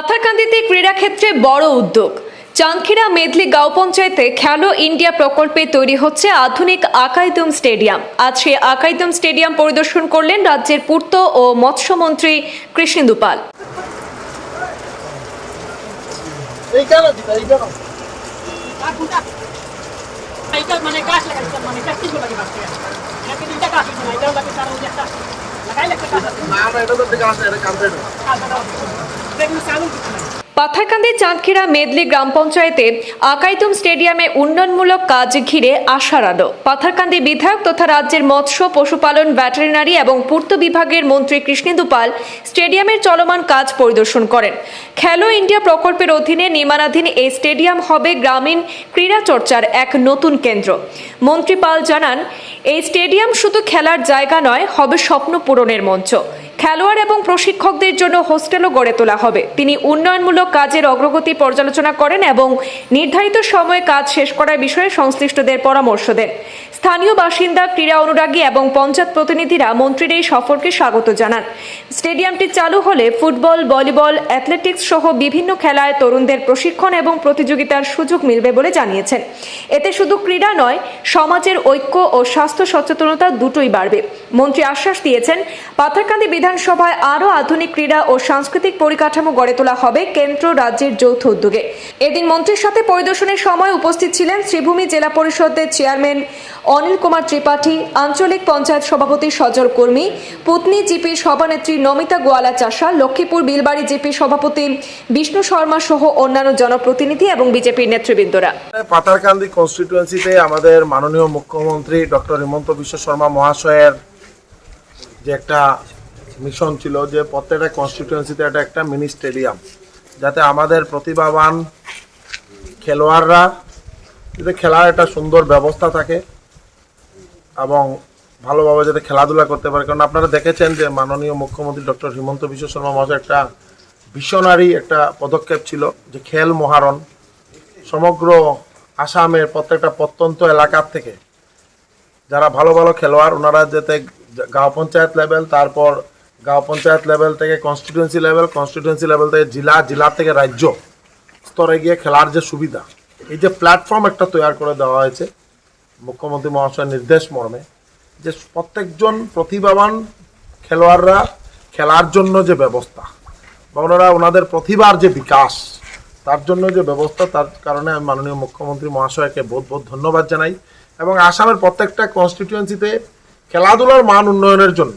পাথারকান্দিতে ক্রীড়াক্ষেত্রে বড় উদ্যোগ। চাঁদখিরা মেদলি গাঁও পঞ্চায়েতে খেলো ইন্ডিয়া প্রকল্পে তৈরি হচ্ছে আধুনিক আকাইদুম স্টেডিয়াম। আজ সেই আকাইদুম স্টেডিয়াম পরিদর্শন করলেন রাজ্যের পূর্ত ও মৎস্যমন্ত্রী কৃষ্ণেন্দু পাল। মানে পাথারকান্দি চাঁদখিরা মেদলি গ্রাম পঞ্চায়েতে আকাইতুম স্টেডিয়ামে উন্নয়নমূলক কাজ ঘিরে আশার আলো। পাথারকান্দি বিধায়ক তথা রাজ্যের মৎস্য, পশুপালন ভেটেরিনারি এবং পূর্ত বিভাগের মন্ত্রী কৃষ্ণেন্দু পাল স্টেডিয়ামের চলমান কাজ পরিদর্শন করেন। খেলো ইন্ডিয়া প্রকল্পের অধীনে নির্মাণাধীন এই স্টেডিয়াম হবে গ্রামীণ ক্রীড়া চর্চার এক নতুন কেন্দ্র। মন্ত্রী পাল জানান, এই স্টেডিয়াম শুধু খেলার জায়গা নয়, হবে স্বপ্ন পূরণের মঞ্চ। খেলোয়াড় এবং প্রশিক্ষকদের জন্য হোস্টেলও গড়ে তোলা হবে। তিনি উন্নয়নমূলক কাজের অগ্রগতি পর্যালোচনা করেন এবং নির্ধারিত সময়ে কাজ শেষ করার বিষয়ে সংশ্লিষ্টদের পরামর্শ দেন। স্থানীয় বাসিন্দা, ক্রীড়া অনুরাগী এবং পঞ্চায়েত প্রতিনিধিরা মন্ত্রীর এই সফরকে স্বাগত জানান। স্টেডিয়ামটি চালু হলে ফুটবল, ভলিবল, অ্যাথলেটিক্স সহ বিভিন্ন খেলায় তরুণদের প্রশিক্ষণ এবং প্রতিযোগিতার সুযোগ মিলবে বলে জানিয়েছেন। এতে শুধু ক্রীড়া নয়, সমাজের ঐক্য ও স্বাস্থ্য সচেতনতা দুটোই বাড়বে। মন্ত্রী আশ্বাস দিয়েছেন, পাথারকান্দি বিধানসভায় আরও আধুনিক ক্রীড়া ও সাংস্কৃতিক পরিকাঠামো গড়ে তোলা হবে কেন্দ্র রাজ্যের যৌথ উদ্যোগে। এদিন মন্ত্রীর সাথে পরিদর্শনের সময় উপস্থিত ছিলেন শ্রীভূমি জেলা পরিষদের চেয়ারম্যান অনিল কুমার ত্রিপাঠী, আঞ্চলিক পঞ্চায়েত সভাপতি সজল কর্মী, পুতনি জিপির সভানেত্রী নমিতা গোয়ালা চাষা, লক্ষ্মীপুর বিলবাড়ি জিপি সভাপতি বিষ্ণু শর্মা সহ অন্যান্য জনপ্রতিনিধি এবং বিজেপির নেতৃবৃন্দরা। পাতারকান্দি কনস্টিটুয়েন্সিতে আমাদের মাননীয় মুখ্যমন্ত্রী ডক্টর হিমন্ত বিশ্ব শর্মা মহাশয়ের যে একটা মিশন ছিল যে প্রত্যেকটা কনস্টিটুয়েন্সিতে একটা একটা মিনি স্টেডিয়াম যাতে আমাদের প্রতিভাবান খেলোয়াড়রা, যাতে খেলার একটা সুন্দর ব্যবস্থা থাকে এবং ভালোভাবে যাতে খেলাধুলা করতে পারে। কারণ আপনারা দেখেছেন যে মাননীয় মুখ্যমন্ত্রী ডক্টর হিমন্ত বিশ্ব শর্মা মহাশয় একটা ভীষণারি একটা পদক্ষেপ ছিল যে খেল মহারণ। সমগ্র আসামের প্রত্যেকটা প্রত্যন্ত এলাকার থেকে যারা ভালো ভালো খেলোয়াড়, ওনারা যাতে গাঁও পঞ্চায়েত লেভেল তারপর গাঁও পঞ্চায়েত লেভেল থেকে কনস্টিটিউয়েন্সি লেভেল কনস্টিটিউয়েন্সি লেভেল থেকে জেলা জেলা থেকে রাজ্য স্তরে গিয়ে খেলার যে সুবিধা, এই যে প্ল্যাটফর্ম একটা তৈরি করে দেওয়া হয়েছে, মুখ্যমন্ত্রী মহাশয়ের নির্দেশ মর্মে, যে প্রত্যেকজন প্রতিভাবান খেলোয়াড়রা খেলার জন্য যে ব্যবস্থা, বা ওনারা ওনাদের প্রতিভার যে বিকাশ, তার জন্য যে ব্যবস্থা, তার কারণে আমি মাননীয় মুখ্যমন্ত্রী মহাশয়কে বহুত বহুত ধন্যবাদ জানাই এবং আসামের প্রত্যেকটা কনস্টিটিউয়েন্সিতে খেলাধুলার মান উন্নয়নের জন্য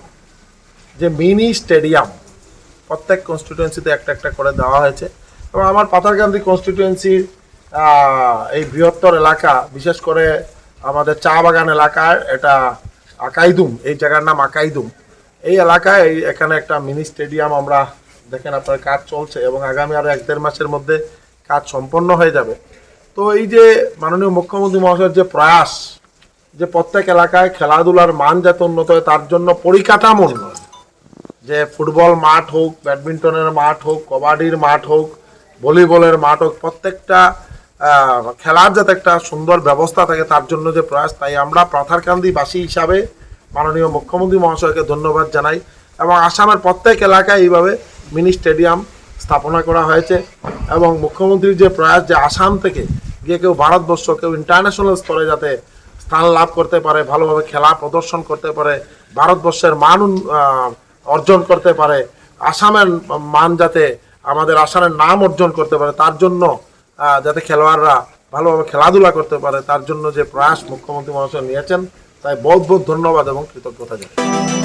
যে মিনি স্টেডিয়াম প্রত্যেক কনস্টিটিউয়েন্সিতে একটা একটা করে দেওয়া হয়েছে। এবং আমার পাথারকান্দি কনস্টিটিউয়েন্সির এই বৃহত্তর এলাকা, বিশেষ করে আমাদের চা বাগান এলাকায় এটা আকাইদুম, এই জায়গার নাম আকাইদুম। এই এলাকায় এখানে একটা মিনি স্টেডিয়াম আমরা দেখেন আপনার কাজ চলছে এবং আগামী আরও এক দেড় মাসের মধ্যে কাজ সম্পন্ন হয়ে যাবে। তো এই যে মাননীয় মুখ্যমন্ত্রী মহাশয়ের যে প্রয়াস, যে প্রত্যেক এলাকায় খেলাধুলার মান যাতে উন্নত হয়, তার জন্য পরিকাঠামো উন্নয়ন যে ফুটবল মাঠ হোক, ব্যাডমিন্টনের মাঠ হোক, কবাডির মাঠ হোক, ভলিবলের মাঠ হোক, প্রত্যেকটা খেলার যাতে একটা সুন্দর ব্যবস্থা থাকে তার জন্য যে প্রয়াস, তাই আমরা পাথারকান্দিবাসী হিসাবে মাননীয় মুখ্যমন্ত্রী মহাশয়কে ধন্যবাদ জানাই এবং আসামের প্রত্যেক এলাকায় এইভাবে মিনি স্টেডিয়াম স্থাপনা করা হয়েছে এবং মুখ্যমন্ত্রীর যে প্রয়াস যে আসাম থেকে গিয়ে কেউ ভারতবর্ষ, কেউ ইন্টারন্যাশনাল স্তরে যাতে স্থান লাভ করতে পারে, ভালোভাবে খেলা প্রদর্শন করতে পারে, ভারতবর্ষের মান অর্জন করতে পারে। আসামের মান যাতে আমাদের আসামের নাম অর্জন করতে পারে, তার জন্য যাতে খেলোয়াড়রা ভালোভাবে খেলাধুলা করতে পারে, তার জন্য যে প্রয়াস মুখ্যমন্ত্রী মহাশয় নিয়েছেন, তাই বহুত বহুত ধন্যবাদ এবং কৃতজ্ঞতা জানাই।